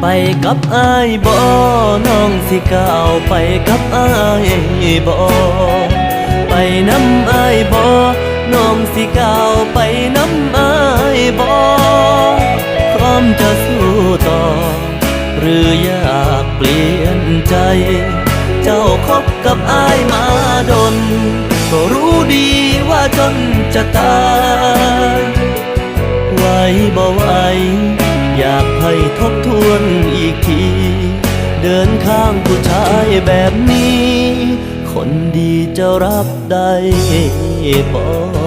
ไปกับอายบ่น้องสิก้าวไปกับอายบ่ไปน้ำอายบ่น้องสิก้าวไปน้ำอายบ่พร้อมจะสู้ต่อ หรืออยากเปลี่ยนใจ เจ้าคบกับอายมาดน ก็รู้ดีว่าจนจะตายไหวบ่ไหวากให้ทบทวนอีกที เดินข้างผู้ชายแบบนี้ คนดีจะรับได้บ่